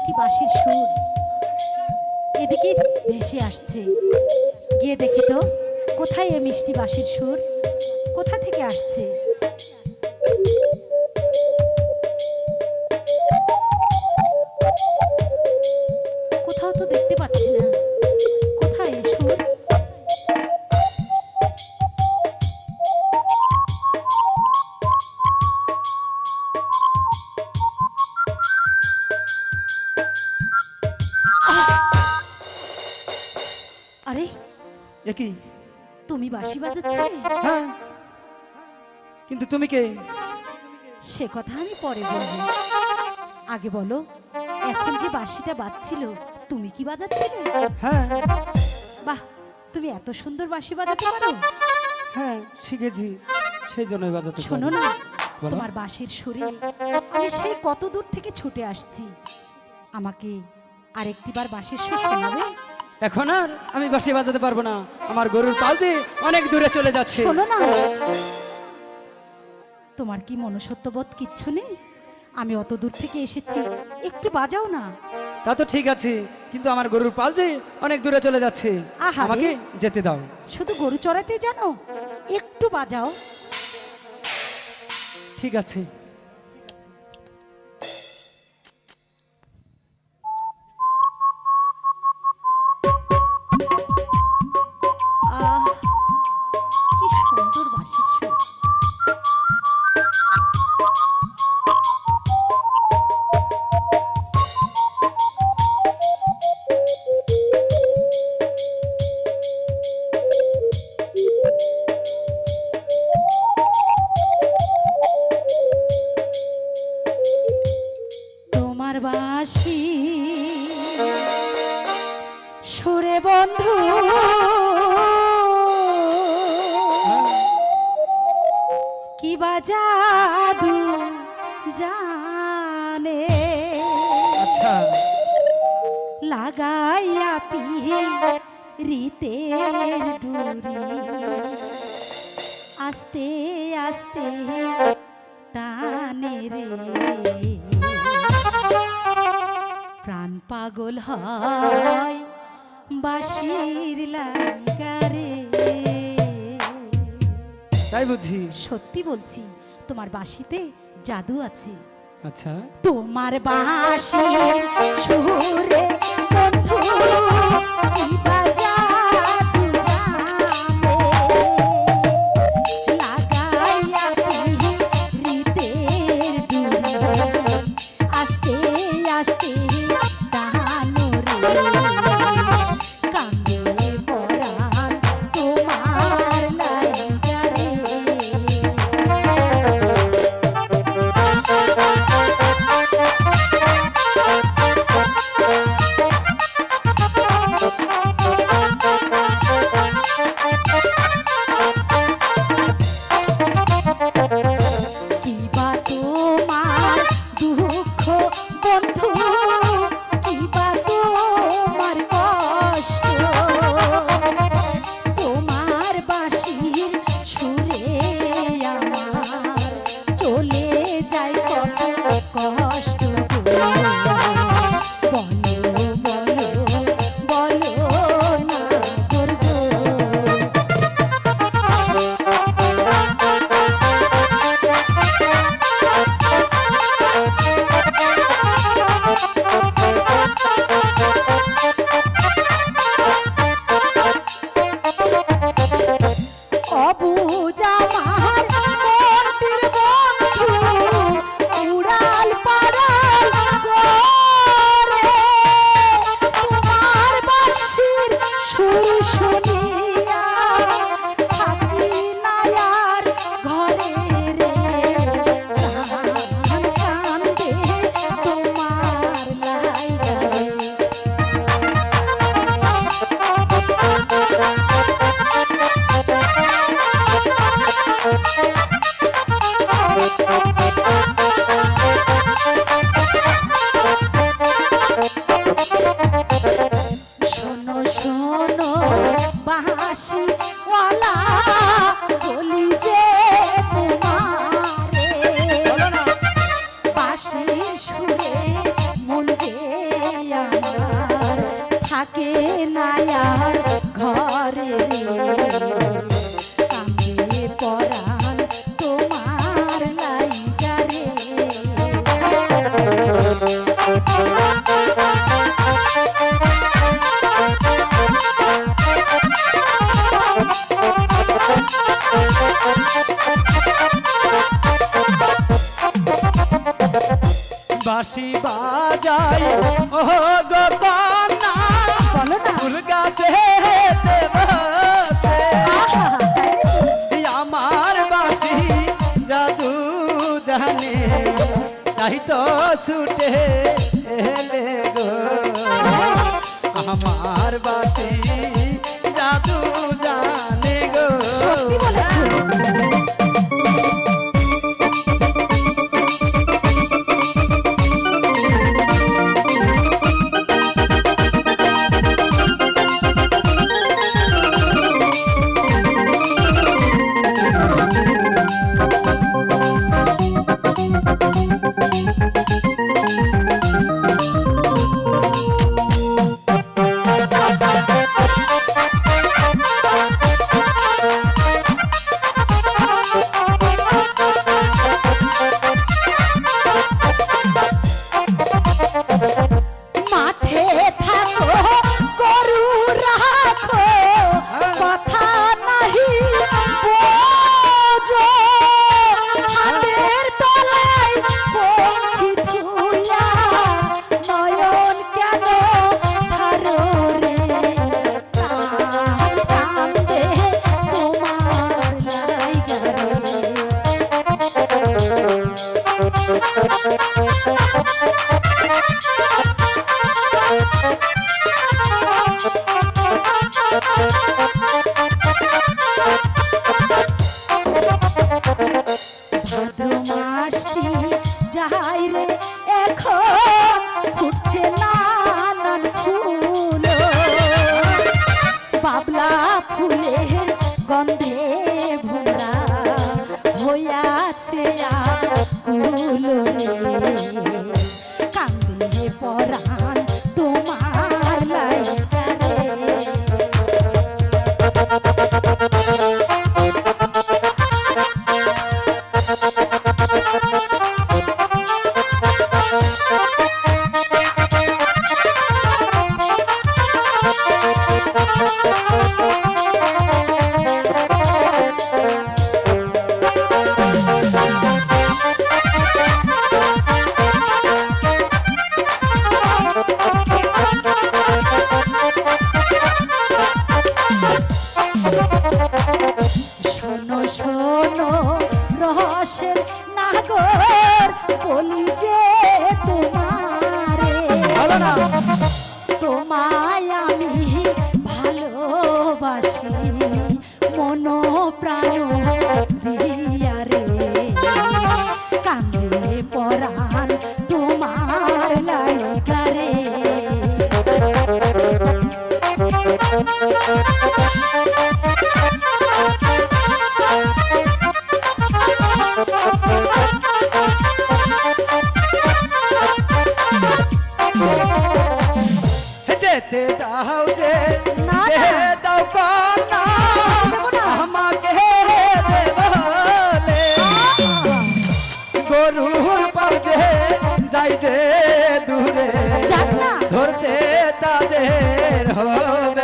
মিষ্টি বাঁশির সুর। এদিকে ভেসে আসছে। গিয়ে দেখি তো, কোথায় এ মিষ্টি বাঁশির সুর? কোথা থেকে আসছে? একই তুমি বাঁশি বাজাচ্ছিলে হ্যাঁ। কিন্তু তুমি কে? সে কথা আমি পরে বলব। আগে বলো এখন যে বাঁশিটা বাজছিল তুমি কি বাজাচ্ছিলে? হ্যাঁ। বাহ তুমি এত সুন্দর বাঁশি বাজাতে পারো। হ্যাঁ শিখেছি সেই জন্যই বাজাতে পারি। শোনো না বলো। তোমার বাঁশির সুরে আমি সেই কত দূর থেকে ছুটে আসছি। আমাকে আরেকটিবার বাঁশির সুর শোনাবে? এখন আর আমি বাঁশি বাজাতে পারব না। আমার গরুর পাল যে অনেক দূরে চলে যাচ্ছে। শোনো না। তোমার কি মনুষ্যত্ববোধ কিচ্ছু নেই? আমি অত দূর থেকে এসেছি একটু বাজাও না। তা তো ঠিক আছে কিন্তু আমার গরুর পাল যে অনেক দূরে চলে যাচ্ছে। আহারে। আমাকে যেতে দাও। শুধু গরু চড়াতে জানো একটু বাজাও। ঠিক আছে। বাঁশি সুরে বন্ধু। কি বাজাদু জানে? আচ্ছা। লাগাইয়া পিহে রীতের ডুরি। আস্তে আস্তে টানে রে। প্রাণ পাগল হয় বাসির লাগারে। তাই বুঝি? সত্যি বলছি তোমার বাঁশিতে জাদু আছে। আচ্ছা। তোমার বাঁশি সুরে বন্ধু কি বন্ধু। থাকে নায়ার ঘরে কামে পরাণ তোমার লাইগা রে। বাসি বাজাই ও গো ছুটে এলে গো। আমার বাসী মন প্রাণ দিয়ে হো